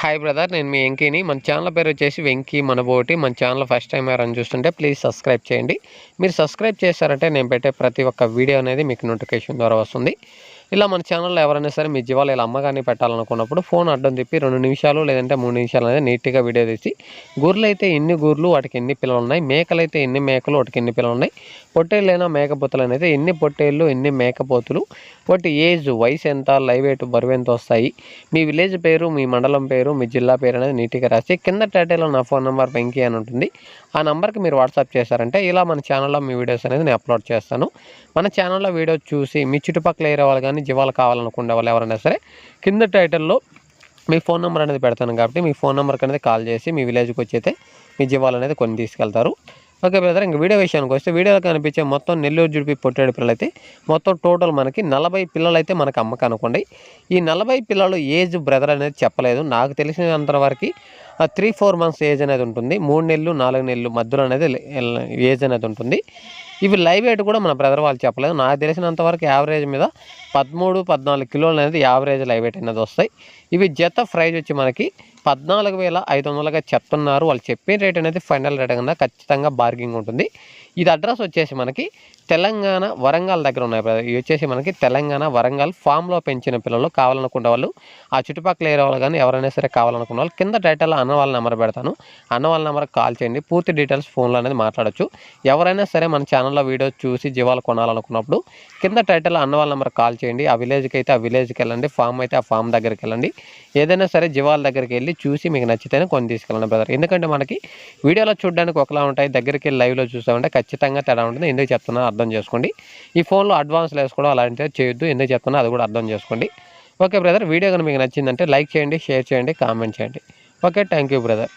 Hi brother నేను మీ వెంకీని. మన channel పేరు వచ్చేసి వెంకీ మనబోటి. మన ఛానల్ ఫస్ట్ టైం ఎవరైనా చూస్తుంటే ప్లీజ్ సబ్స్క్రైబ్ చేయండి. మీరు సబ్స్క్రైబ్ చేశారంటే నేను పెట్టే ప్రతి ఒక్క వీడియో అనేది మీకు నోటిఫికేషన్ ద్వారా వస్తుంది. ఇలా మన ఛానల్లో ఎవరైనా సరే మీ జీవాలు ఇలా అమ్మగాని పెట్టాలనుకున్నప్పుడు ఫోన్ అడ్డం తిప్పి రెండు నిమిషాలు లేదంటే మూడు నిమిషాలు అనేది నీట్గా వీడియో తీసి గొర్రెలు అయితే ఎన్ని గొర్రెలు వాటికి ఎన్ని పిల్లలు ఉన్నాయి మేకలు అయితే ఎన్ని మేకలు వాటికి ఎన్ని పిల్లలు ఉన్నాయి పొట్టేళ్ళైనా మేకపోతులు అనేది ఎన్ని పొట్టేళ్ళు ఎన్ని మేకపోతులు వాటి ఏజ్ వయసు ఎంత లైవ్ ఎయిట్ బరువు ఎంత వస్తాయి మీ విలేజ్ పేరు మీ మండలం పేరు మీ జిల్లా పేరు అనేది నీట్గా రాసి కింద టైటిల్లో నా ఫోన్ నెంబర్ వెంకీ అని ఉంటుంది. ఆ నెంబర్కి మీరు వాట్సాప్ చేశారంటే ఇలా మన ఛానల్లో మీ వీడియోస్ అనేది నేను అప్లోడ్ చేస్తాను. మన ఛానల్లో వీడియో చూసి మీ చుట్టుపక్కల ఏరే వాళ్ళు కానీ జీవాలు కావాలనుకునే వాళ్ళు ఎవరైనా సరే కింద టైటిల్లో మీ ఫోన్ నెంబర్ అనేది పెడతాను కాబట్టి మీ ఫోన్ నెంబర్కి అనేది కాల్ చేసి మీ విలేజ్కి వచ్చి అయితే మీ జీవాలు అనేది కొన్ని తీసుకెళ్తారు. ఓకే బ్రదర్ ఇంక వీడియో విషయానికి వస్తే వీడియోలో కనిపించే మొత్తం నెల్లూరు జుడిపి పొట్టేడు పిల్లలు అయితే మొత్తం టోటల్ మనకి నలభై పిల్లలు అయితే మనకు అమ్మకం అనుకోండి. ఈ నలభై పిల్లలు ఏజ్ బ్రదర్ అనేది చెప్పలేదు. నాకు తెలిసినంత వరకు త్రీ ఫోర్ మంత్స్ ఏజ్ అనేది ఉంటుంది. మూడు నెలలు నాలుగు నెలలు మధ్యలో అనేది ఏజ్ అనేది ఉంటుంది. ఇవి లైవ్ వెయిట్ కూడా మన బ్రదర్ వాళ్ళు చెప్పలేదు. నాకు తెలిసినంత వరకు యావరేజ్ మీద పదమూడు పద్నాలుగు కిలోలు అనేది యావరేజ్ లైవ్ వెయిట్ అనేది వస్తాయి. ఇవి జత ప్రైజ్ వచ్చి మనకి పద్నాలుగు వేల ఐదు వందలుగా చెప్తున్నారు. వాళ్ళు చెప్పే రేట్ అనేది ఫైనల్ రేట్ కన్నా ఖచ్చితంగా బార్గింగ్ ఉంటుంది. ఇది అడ్రస్ వచ్చేసి మనకి తెలంగాణ వరంగల్ దగ్గర ఉన్నాయి బ్రదర్. ఇవి వచ్చేసి మనకి తెలంగాణ వరంగల్ ఫామ్లో పెంచిన పిల్లలు కావాలనుకునే వాళ్ళు ఆ చుట్టుపక్కల ఏరియా వాళ్ళు కానీ ఎవరైనా సరే కావాలనుకున్న వాళ్ళు కింద టైటిల్ అన్న వాళ్ళ నెంబర్ పెడతాను. అన్న వాళ్ళ నెంబర్ కాల్ చేయండి. పూర్తి డీటెయిల్స్ ఫోన్లో అనేది మాట్లాడచ్చు. ఎవరైనా సరే మన ఛానల్లో వీడియోస్ చూసి జీవాలు కొనాలనుకున్నప్పుడు కింద టైటిల్లో అన్న వాళ్ళ నెంబర్ కాల్ చేయండి. ఆ విలేజ్కి అయితే ఆ విలేజ్కి వెళ్ళండి. ఫామ్ అయితే ఆ ఫామ్ దగ్గరికి వెళ్ళండి. ఏదైనా సరే జీవాల దగ్గరికి వెళ్ళి చూసి మీకు నచ్చితేనే కొని తీసుకెళ్ళండి బ్రదర్. ఎందుకంటే మనకి వీడియోలో చూడడానికి ఒకలా ఉంటాయి. దగ్గరికి వెళ్ళి లైవ్లో చూసామంటే ఖచ్చితంగా తేడా ఉంటుంది. ఎందుకు చెప్తున్నా అర్థం చేసుకోండి. ఈ ఫోన్లో అడ్వాన్స్లు వేసుకోవడం అలాంటివి చేయొద్దు. ఎందుకు చెప్తున్నా అది కూడా అర్థం చేసుకోండి. ఓకే బ్రదర్ వీడియో కనుక మీకు నచ్చిందంటే లైక్ చేయండి షేర్ చేయండి కామెంట్ చేయండి. Okay thank you brother.